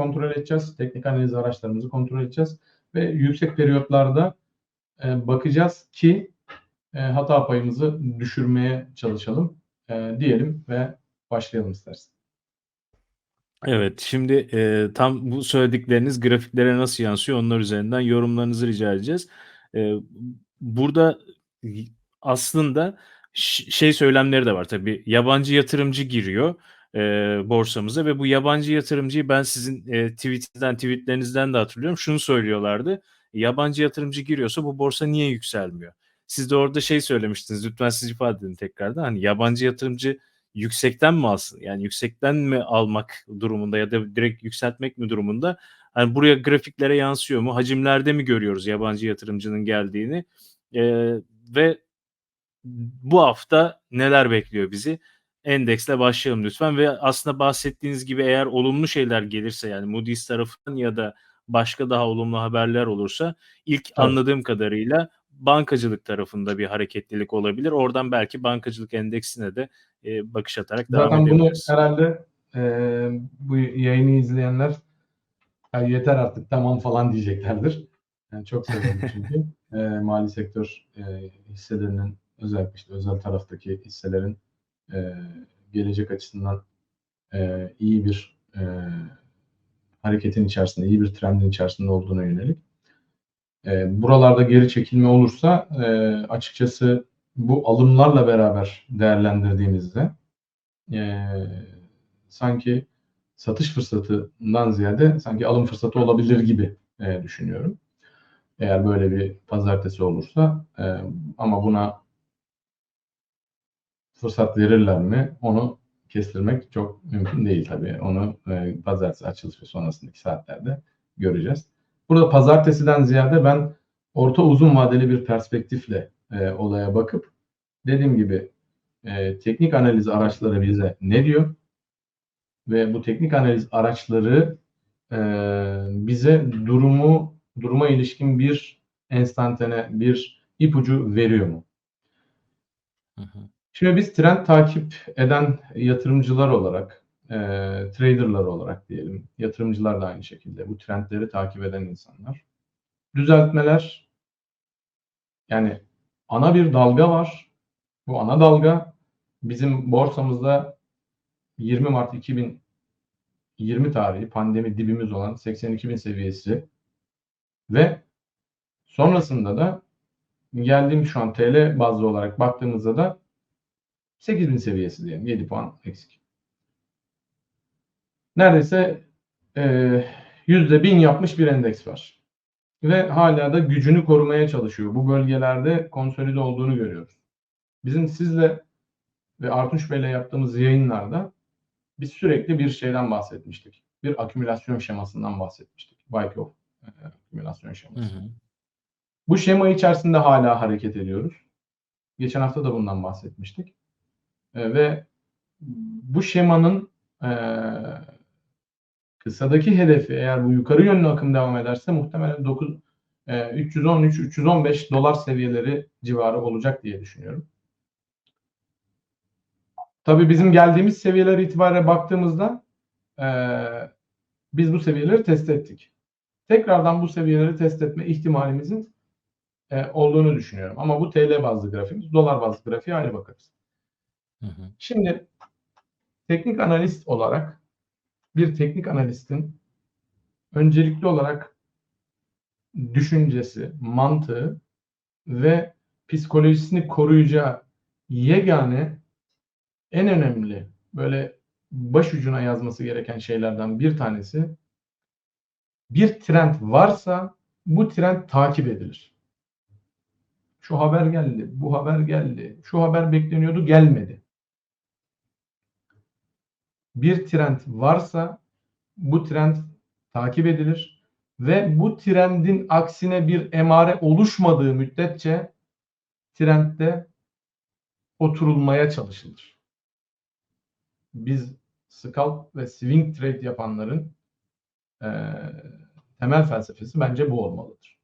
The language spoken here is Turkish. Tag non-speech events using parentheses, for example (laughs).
kontrol edeceğiz. Teknik analiz araçlarımızı kontrol edeceğiz. Ve yüksek periyotlarda e, bakacağız ki e, hata payımızı düşürmeye çalışalım e, diyelim ve başlayalım istersen. Evet, şimdi e, tam bu söyledikleriniz grafiklere nasıl yansıyor onlar üzerinden yorumlarınızı rica edeceğiz. E, burada aslında şey söylemleri de var tabii. Yabancı yatırımcı giriyor e, borsamıza ve bu yabancı yatırımcıyı ben sizin e, tweetinizden, tweetlerinizden de hatırlıyorum. Şunu söylüyorlardı. Yabancı yatırımcı giriyorsa bu borsa niye yükselmiyor? Siz de orada şey söylemiştiniz. Lütfen siz ifade edin tekrardan. Hani yabancı yatırımcı yüksekten mi alsın? Yani yüksekten mi almak durumunda ya da direkt yükseltmek mi durumunda? Hani buraya grafiklere yansıyor mu? Hacimlerde mi görüyoruz yabancı yatırımcının geldiğini? Ee, ve bu hafta neler bekliyor bizi? Endeksle başlayalım lütfen ve aslında bahsettiğiniz gibi eğer olumlu şeyler gelirse yani Moody's tarafından ya da başka daha olumlu haberler olursa ilk Tabii. anladığım kadarıyla bankacılık tarafında bir hareketlilik olabilir. Oradan belki bankacılık endeksine de e, bakış atarak devam Zaten bunu edebiliriz. herhalde e, bu yayını izleyenler "Ya yeter artık tamam falan diyeceklerdir. Yani çok seviyorum (laughs) çünkü e, mali sektör e, hisselerinin özellikle işte özel taraftaki hisselerin e, gelecek açısından e, iyi bir e, hareketin içerisinde, iyi bir trendin içerisinde olduğuna yönelik. E, buralarda geri çekilme olursa e, açıkçası bu alımlarla beraber değerlendirdiğimizde e, sanki satış fırsatından ziyade sanki alım fırsatı olabilir gibi e, düşünüyorum. Eğer böyle bir pazartesi olursa e, ama buna fırsat verirler mi onu kestirmek çok mümkün değil tabii. Onu e, pazartesi açılış ve sonrasındaki saatlerde göreceğiz. Burada pazartesiden ziyade ben orta uzun vadeli bir perspektifle e, olaya bakıp dediğim gibi e, teknik analiz araçları bize ne diyor? Ve bu teknik analiz araçları e, bize durumu duruma ilişkin bir enstantane bir ipucu veriyor mu? Hı hı. Şimdi biz trend takip eden yatırımcılar olarak, e, traderlar olarak diyelim, yatırımcılar da aynı şekilde bu trendleri takip eden insanlar. Düzeltmeler, yani ana bir dalga var. Bu ana dalga bizim borsamızda 20 Mart 2020 tarihi pandemi dibimiz olan 82.000 seviyesi ve sonrasında da geldiğim şu an TL bazlı olarak baktığımızda da 8000 seviyesi diyelim. 7 puan eksik. Neredeyse e, yüzde bin yapmış bir endeks var. Ve hala da gücünü korumaya çalışıyor. Bu bölgelerde konsolide olduğunu görüyoruz. Bizim sizle ve Artunç Bey'le yaptığımız yayınlarda biz sürekli bir şeyden bahsetmiştik. Bir akümülasyon şemasından bahsetmiştik. Wyckoff e, akümülasyon Hı şeması. hı. Bu şema içerisinde hala hareket ediyoruz. Geçen hafta da bundan bahsetmiştik. E, ve bu şemanın e, kısadaki hedefi eğer bu yukarı yönlü akım devam ederse muhtemelen 9 e, 313-315 dolar seviyeleri civarı olacak diye düşünüyorum. Tabii bizim geldiğimiz seviyeler itibariyle baktığımızda e, biz bu seviyeleri test ettik. Tekrardan bu seviyeleri test etme ihtimalimizin e, olduğunu düşünüyorum. Ama bu TL bazlı grafiğimiz, dolar bazlı grafiğe ayrı bakarız. Hı. Şimdi teknik analist olarak bir teknik analistin öncelikli olarak düşüncesi, mantığı ve psikolojisini koruyacağı yegane en önemli böyle baş ucuna yazması gereken şeylerden bir tanesi bir trend varsa bu trend takip edilir. Şu haber geldi, bu haber geldi, şu haber bekleniyordu, gelmedi. Bir trend varsa bu trend takip edilir ve bu trendin aksine bir emare oluşmadığı müddetçe trendde oturulmaya çalışılır. Biz scalp ve swing trade yapanların eee, temel felsefesi bence bu olmalıdır.